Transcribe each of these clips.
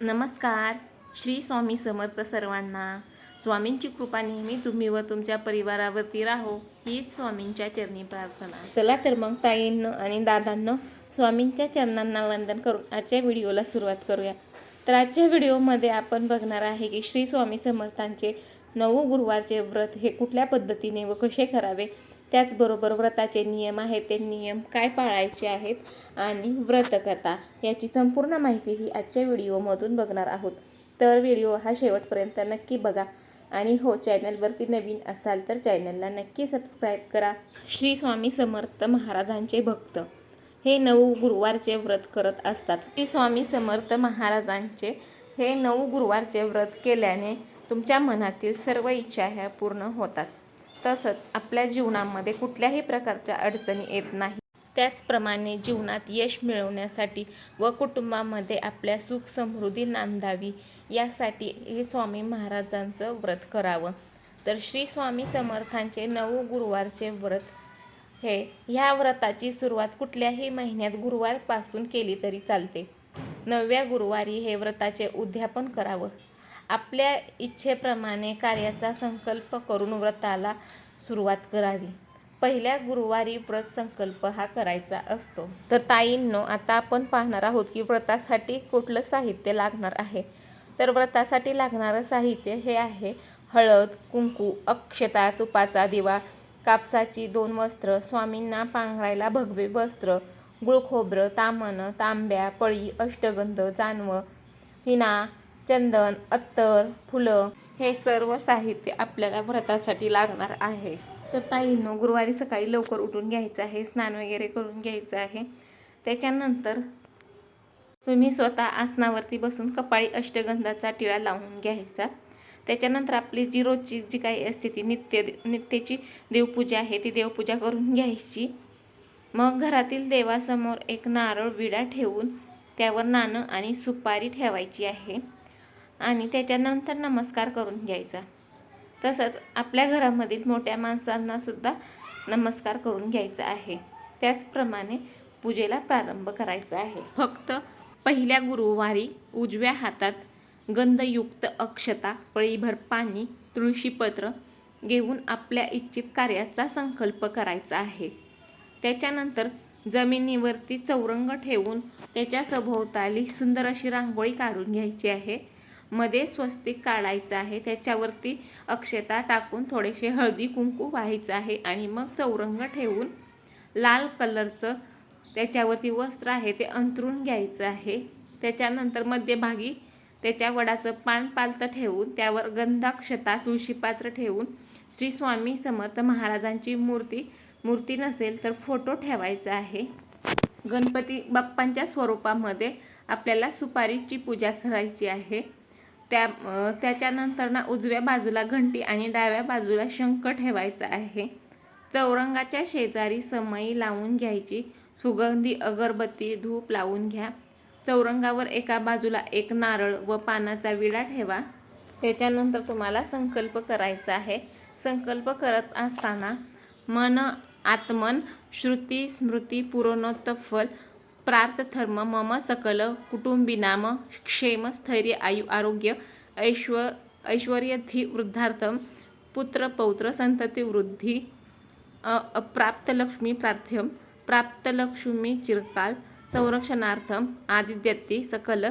नमस्कार. श्री स्वामी समर्थ सर्वांना. स्वामींची कृपा नेहमी तुम्ही व तुमच्या परिवारावरती राहो हीच स्वामींच्या चरणी प्रार्थना. चला तर मग ताईंनो आणि दादांनो स्वामींच्या चरणांना वंदन करून आजच्या व्हिडिओला सुरुवात करूया. तर आजच्या व्हिडिओमध्ये आपण बघणार आहे की श्री स्वामी समर्थांचे नऊ गुरुवारचे व्रत हे कुठल्या पद्धतीने व कसे करावे? त्याचबरोबर व्रताचे नियम आहेत ते नियम काय पाळायचे आहेत आणि व्रतकथा याची संपूर्ण माहिती ही आजच्या व्हिडिओमधून बघणार आहोत. तर व्हिडिओ हा शेवटपर्यंत नक्की बघा आणि हो चॅनलवरती नवीन असाल तर चॅनलला नक्की सबस्क्राईब करा. श्री स्वामी समर्थ महाराजांचे भक्त. हे नऊ गुरुवारचे व्रत करत असतात. श्री स्वामी समर्थ महाराजांचे हे नऊ गुरुवारचे व्रत केल्याने तुमच्या मनातील सर्व इच्छा ह्या पूर्ण होतात. तसंच आपल्या जीवनामध्ये कुठल्याही प्रकारच्या अडचणी येत नाही. त्याचप्रमाणे जीवनात यश मिळवण्यासाठी व कुटुंबामध्ये आपल्या सुख समृद्धी नांदावी यासाठी हे स्वामी महाराजांचं व्रत करावं. तर श्री स्वामी समर्थांचे नऊ गुरुवारचे व्रत हे ह्या व्रताची सुरुवात कुठल्याही महिन्यात गुरुवारपासून केली तरी चालते. नवव्या गुरुवारी हे व्रताचे उद्यापन करावं. आपल्या इच्छेप्रमाणे कार्याचा संकल्प करून व्रताला सुरुवात करावी. पहिल्या गुरुवारी व्रत संकल्प हा करायचा असतो. तर ताईंनो आता आपण पाहणार आहोत की व्रतासाठी कुठलं साहित्य लागणार आहे? तर व्रतासाठी लागणारं साहित्य हे आहे हळद कुंकू अक्षता तुपाचा दिवा कापसाची दोन वस्त्र स्वामींना पांघरायला भगवे वस्त्र गुळखोबरं तामणं तांब्या पळी अष्टगंध जानवं हिना चंदन अत्तर फुलं हे सर्व साहित्य आपल्याला व्रतासाठी लागणार आहे. तर ताईंनो गुरुवारी सकाळी लवकर उठून घ्यायचं आहे स्नान वगैरे करून घ्यायचं आहे. त्याच्यानंतर तुम्ही स्वतः आसनावरती बसून कपाळी अष्टगंधाचा टिळा लावून घ्यायचा. त्याच्यानंतर आपली जी रोजची जी काही असते ती नित्य नित्यची देवपूजा आहे ती देवपूजा करून घ्यायची. मग घरातील देवासमोर एक नारळ विडा ठेवून त्यावर नाणं आणि सुपारी ठेवायची आहे. आणि त्याच्यानंतर नमस्कार करून घ्यायचा. तसंच आपल्या घरामधील मोठ्या माणसांनासुद्धा नमस्कार करून घ्यायचा आहे. त्याचप्रमाणे पूजेला प्रारंभ करायचा आहे. फक्त पहिल्या गुरुवारी उजव्या हातात गंधयुक्त अक्षता पळीभर पाणी तुळशीपत्र घेऊन आपल्या इच्छित कार्याचा संकल्प करायचा आहे. त्याच्यानंतर जमिनीवरती चौरंग ठेवून त्याच्या सभोवताली सुंदर अशी रांगोळी काढून घ्यायची आहे. मध्ये स्वस्तिक काढायचं आहे. त्याच्यावरती अक्षता टाकून थोडेसे हळदी कुंकू व्हायचं आहे आणि मग चौरंग ठेवून लाल कलरचं त्याच्यावरती वस्त्र आहे ते अंतरून घ्यायचं आहे. त्याच्यानंतर मध्यभागी त्याच्या वडाचं पान पालतं ठेवून त्यावर गंधाक्षता तुळशीपात्र ठेवून श्री स्वामी समर्थ महाराजांची मूर्ती मूर्ती नसेल तर फोटो ठेवायचा आहे. गणपती बाप्पांच्या स्वरूपामध्ये आपल्याला सुपारीची पूजा करायची आहे. त्या त्याच्यानंतर ना उजव्या बाजूला घंटी आणि डाव्या बाजूला शंख ठेवायचा आहे. चौरंगाच्या शेजारी समई लावून घ्यायची. सुगंधी अगरबत्ती धूप लावून घ्या. चौरंगावर एका बाजूला एक नारळ व पानाचा विडा ठेवा. त्याच्यानंतर तुम्हाला संकल्प करायचा आहे. संकल्प करत असताना मन आत्मन श्रुती स्मृती पुरोणोत्तफल प्रार्थधर्म मम सकल कुटुंबिनाम क्षेम स्थैर्य आयु आरोग्य ऐश्व ऐश्वर्यधी वृद्धार्थम पुत्र पौत्र संतती वृद्धी अ- अप्राप्तलक्ष्मी प्रार्थ्यम प्राप्तलक्ष्मी चिरकाल संरक्षणार्थम आदिद्यती सकल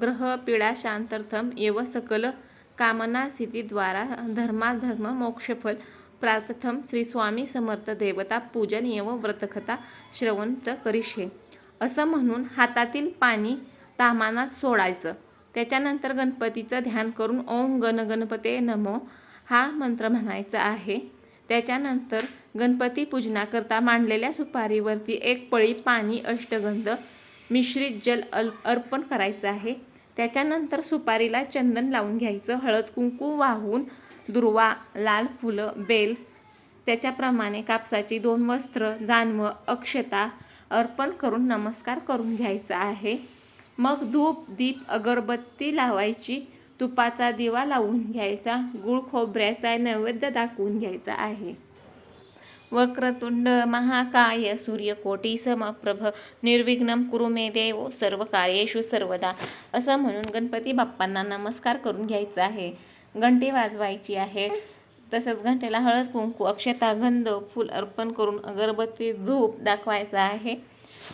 ग्रह पीडा एव सकल कामना सिद्धीद्वारा धर्माधर्म मोक्षफल प्रार्थम श्री स्वामी समर्थ देवता पूजन एव व्रतकथा श्रवणच करिष्ये। असं म्हणून हातातील पाणी तामानात सोडायचं. त्याच्यानंतर गणपतीचं ध्यान करून ओम गण गणपते नमो हा मंत्र म्हणायचा आहे. त्याच्यानंतर गणपती पूजनाकरता मांडलेल्या सुपारीवरती एक पळी पाणी अष्टगंध मिश्रित जल अल अर्पण करायचं आहे. त्याच्यानंतर सुपारीला चंदन लावून घ्यायचं. हळद कुंकू वाहून दुर्वा लाल फुलं बेल त्याच्याप्रमाणे कापसाची दोन वस्त्र जानवं अक्षता अर्पण करून नमस्कार करून घ्यायचा आहे. मग धूप दीप अगरबत्ती लावायची. तुपाचा दिवा लावून घ्यायचा. गुळ खोबऱ्याचा नैवेद्य दाखवून घ्यायचा आहे. वक्रतुंड महाकाय सूर्यकोटी समप्रभ निर्विघ्न कुरु मे देव सर्व कार्येषु सर्वदा. असं म्हणून गणपती बाप्पांना नमस्कार करून घ्यायचा आहे. घंटी वाजवायची आहे. तसंच घंटेला हळद कुंकू अक्षता गंध फूल अर्पण करून अगरबत्ती धूप दाखवायचा आहे.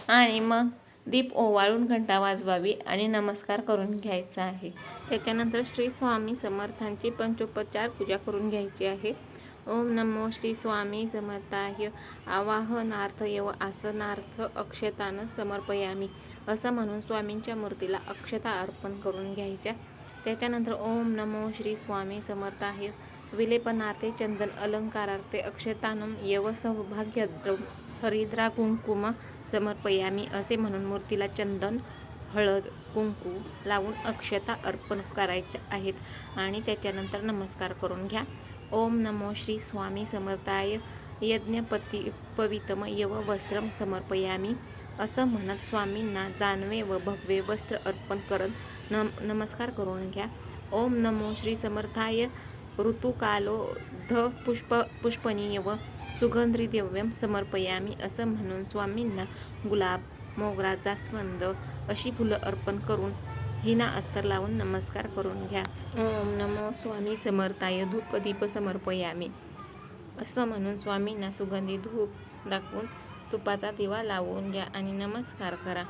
आणि मग दीप ओवाळून घंटा वाजवावी आणि नमस्कार करून घ्यायचा आहे. त्याच्यानंतर श्री स्वामी समर्थांची पंचोपचार पूजा करून घ्यायची आहे. ओम नमो श्री स्वामी समर्थाय. आवाहनार्थ एव आसनार्थ अक्षतानं समर्पयामी. असं म्हणून स्वामींच्या मूर्तीला अक्षता अर्पण करून घ्यायच्या. त्याच्यानंतर ओम नमो श्री स्वामी समर्थाय. विलेपनार्थे चंदन अलंकारार्थे अक्षतानं यव सौभाग्य हरिद्रा कुंकुम समर्पयामी असे म्हणून मूर्तीला चंदन हळद कुंकू लावून अक्षता अर्पण करायच्या आहेत. आणि त्याच्यानंतर नमस्कार करून घ्या. ओम नमो श्री स्वामी समर्थाय. यज्ञपती पवितम यव वस्त्रम समर्पयामी. असं म्हणत स्वामींना जानवे व भगवे वस्त्र अर्पण करत नम नमस्कार करून घ्या. ओम नमो श्री समर्थाय. ऋतुकालोध पुष्प पुष्पनीय व सुगंधी दिव्यम समर्पयामी असं म्हणून स्वामींना गुलाब मोगरा जास्वंद अशी फुलं अर्पण करून हिना अत्तर लावून नमस्कार करून घ्या. ओम नमो स्वामी समर्थाय धूप दीप समर्पयामी असं म्हणून स्वामींना सुगंधी धूप दाखवून तुपाचा दिवा लावून घ्या आणि नमस्कार करा.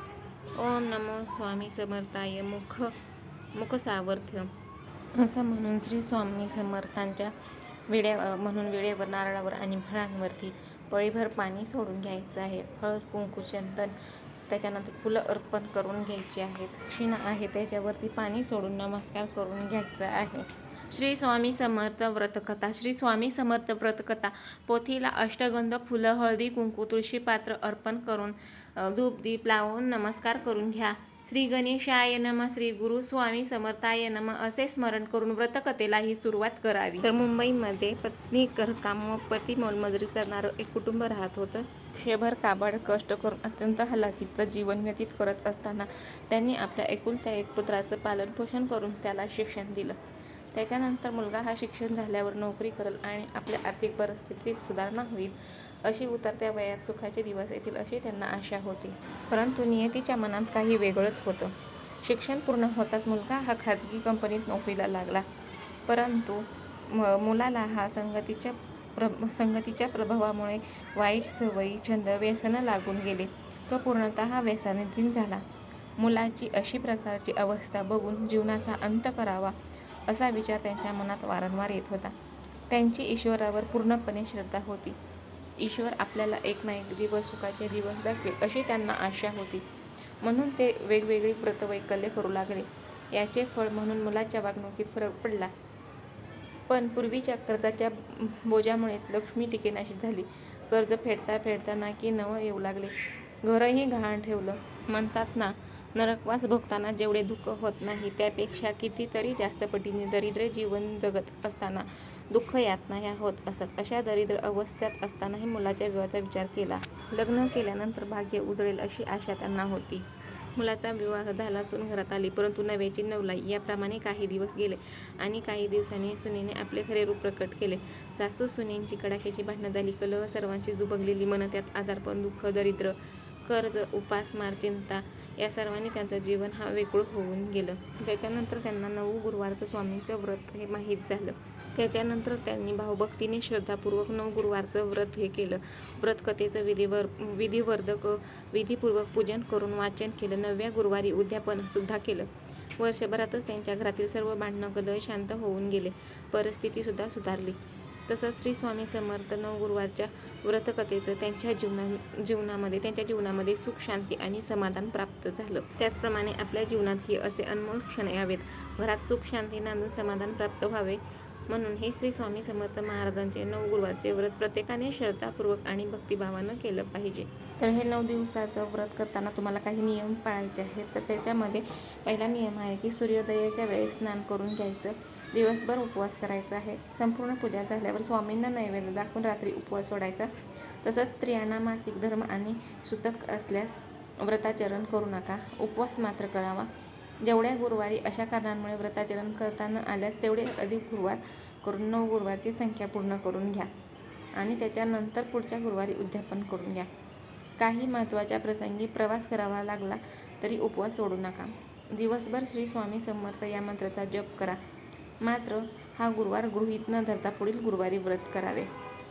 ओम नमो स्वामी समर्थाय मुख मुख सामर्थ्य असं म्हणून श्री स्वामी समर्थांच्या विड्या म्हणून विड्यावर नारळावर आणि फळांवरती पळीभर पाणी सोडून घ्यायचं आहे. हळद कुंकू चंदन त्याच्यानंतर फुलं अर्पण करून घ्यायची आहेत. शिना आहे त्याच्यावरती पाणी सोडून नमस्कार करून घ्यायचा आहे. श्री स्वामी समर्थ व्रतकथा श्री स्वामी समर्थ व्रतकथा पोथीला अष्टगंध फुलं हळदी कुंकू तुळशी पात्र अर्पण करून धूप दीप लावून नमस्कार करून घ्या. श्री गणेशाय नम श्री गुरु स्वामी समर्थाय नम असे स्मरण करून व्रतकथेला ही सुरुवात करावी. तर मुंबईमध्ये पत्नी घरकाम व पती मोलमजुरी करणारं एक कुटुंब राहत होतं. शेभर काबाड कष्ट करून अत्यंत हलाखीचं जीवन व्यतीत करत असताना त्यांनी आपल्या एकुलत्या एक पुत्राचं पालनपोषण करून त्याला शिक्षण दिलं. त्याच्यानंतर मुलगा हा शिक्षण झाल्यावर नोकरी करेल आणि आपल्या आर्थिक परिस्थितीत सुधारणा होईल. अशी उतरत्या वयात सुखाचे दिवस येतील अशी त्यांना आशा होती. परंतु नियतीच्या मनात काही वेगळंच होतं. शिक्षण पूर्ण होताच मुलगा हा खाजगी कंपनीत नोकरीला लागला. परंतु म मुलाला हा संगतीच्या प्र संगतीच्या प्रभावामुळे वाईट सवयी छंद व्यसनं लागून गेले. तो पूर्णतः व्यसनाधीन झाला. मुलाची अशी प्रकारची अवस्था बघून जीवनाचा अंत करावा असा विचार त्यांच्या मनात वारंवार येत होता. त्यांची ईश्वरावर पूर्णपणे श्रद्धा होती. ईश्वर आपल्याला एक ना एक दिवस सुखाचे दिवस दाखवेल अशी त्यांना आशा होती. म्हणून ते वेगवेगळी व्रतवैकल्य करू लागले. याचे फळ म्हणून मुलाच्या वागणुकीत फरक पडला. पण पूर्वीच्या कर्जाच्या बोजामुळेच लक्ष्मी टिकेनाशी झाली. कर्ज फेडता फेडता नाकी नवं येऊ लागले. घरही गहाण ठेवलं. म्हणतात ना नरकवास भोगताना जेवढे दुःख होत नाही त्यापेक्षा कितीतरी जास्त पटीने दरिद्र जीवन जगत असताना दुःख यातना ह्या होत असत. अशा दरिद्र अवस्थेत असतानाही मुलाच्या विवाहाचा विचार केला. लग्न केल्यानंतर भाग्य उजळेल अशी आशा त्यांना होती. मुलाचा विवाह झाला सून घरात आली परंतु नव्याची नवलाई याप्रमाणे काही दिवस गेले आणि काही दिवसांनी सुनेने आपले खरे रूप प्रकट केले. सासू सुनेंची कडाक्याची भांडणं झाली कलह सर्वांची दुबगलेली मन त्यात आजारपण दुःख दरिद्र कर्ज उपासमार चिंता या सर्वांनी त्यांचं जीवन हा वेगळं होऊन गेलं. त्याच्यानंतर त्यांना नऊ गुरुवारचं स्वामींचं व्रत हे माहीत झालं. त्याच्यानंतर त्यांनी भावभक्तीने श्रद्धापूर्वक नऊ गुरुवारचं व्रत हे केलं. व्रतकथेचं विधिवर विधिवर्धक विधीपूर्वक पूजन करून वाचन केलं. नवव्या गुरुवारी उद्यापनसुद्धा केलं. वर्षभरातच त्यांच्या घरातील सर्व भांडणं कलह शांत होऊन गेले. परिस्थितीसुद्धा सुधारली. तसंच श्री स्वामी समर्थ नऊ गुरुवारच्या व्रतकथेचं त्यांच्या जीवना जीवनामध्ये त्यांच्या जीवनामध्ये सुख शांती आणि समाधान प्राप्त झालं. त्याचप्रमाणे आपल्या जीवनातही असे अनमोल क्षण यावेत. घरात सुख शांती नांदून समाधान प्राप्त व्हावे. म्हणून हे श्री स्वामी समर्थ महाराजांचे नऊ गुरुवारचे व्रत प्रत्येकाने श्रद्धापूर्वक आणि भक्तिभावानं केलं पाहिजे. तर हे नऊ दिवसाचं व्रत करताना तुम्हाला काही नियम पाळायचे आहेत. तर त्याच्यामध्ये पहिला नियम आहे की सूर्योदयाच्या वेळेस स्नान करून घ्यायचं. दिवसभर उपवास करायचा आहे. संपूर्ण पूजा झाल्यावर स्वामींना नैवेद्य दाखवून रात्री उपवास सोडायचा. तसंच स्त्रियांना मासिक धर्म आणि सुतक असल्यास व्रताचरण करू नका. उपवास मात्र करावा. जेवढ्या गुरुवारी अशा कारणांमुळे व्रताचरण करता न आल्यास तेवढे अधिक गुरुवार करून नऊ गुरुवारची संख्या पूर्ण करून घ्या. आणि त्याच्यानंतर पुढच्या गुरुवारी उद्यापन करून घ्या. काही महत्त्वाच्या प्रसंगी प्रवास करावा लागला तरी उपवास सोडू नका. दिवसभर श्री स्वामी समर्थ या मंत्राचा जप करा. मात्र हा गुरुवार गृहीत न धरता पुढील गुरुवारी व्रत करावे.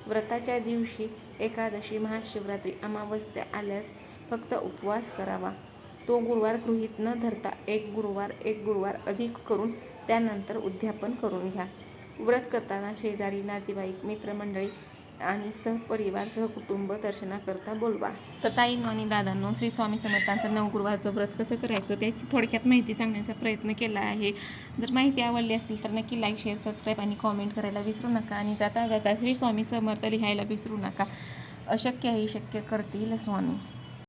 व्रताच्या दिवशी एकादशी महाशिवरात्री अमावस्या आल्यास फक्त उपवास करावा. तो गुरुवार गृहीत न धरता एक गुरुवार एक गुरुवार अधिक करून त्यानंतर उद्यापन करून घ्या. व्रत करताना शेजारी नातेवाईक मित्रमंडळी आणि सहपरिवार सहकुटुंब दर्शनाकरता बोलवा. तर ताई आणि दादांनो श्री स्वामी समर्थांचं नवगुरुवारचं व्रत कसं करायचं त्याची थोडक्यात माहिती सांगण्याचा प्रयत्न केला आहे. जर माहिती आवडली असेल तर नक्की लाईक शेअर सबस्क्राईब आणि कॉमेंट करायला विसरू नका आणि जाता जाता श्री स्वामी समर्थ लिहायला विसरू नका. अशक्य आहे शक्य करतील स्वामी.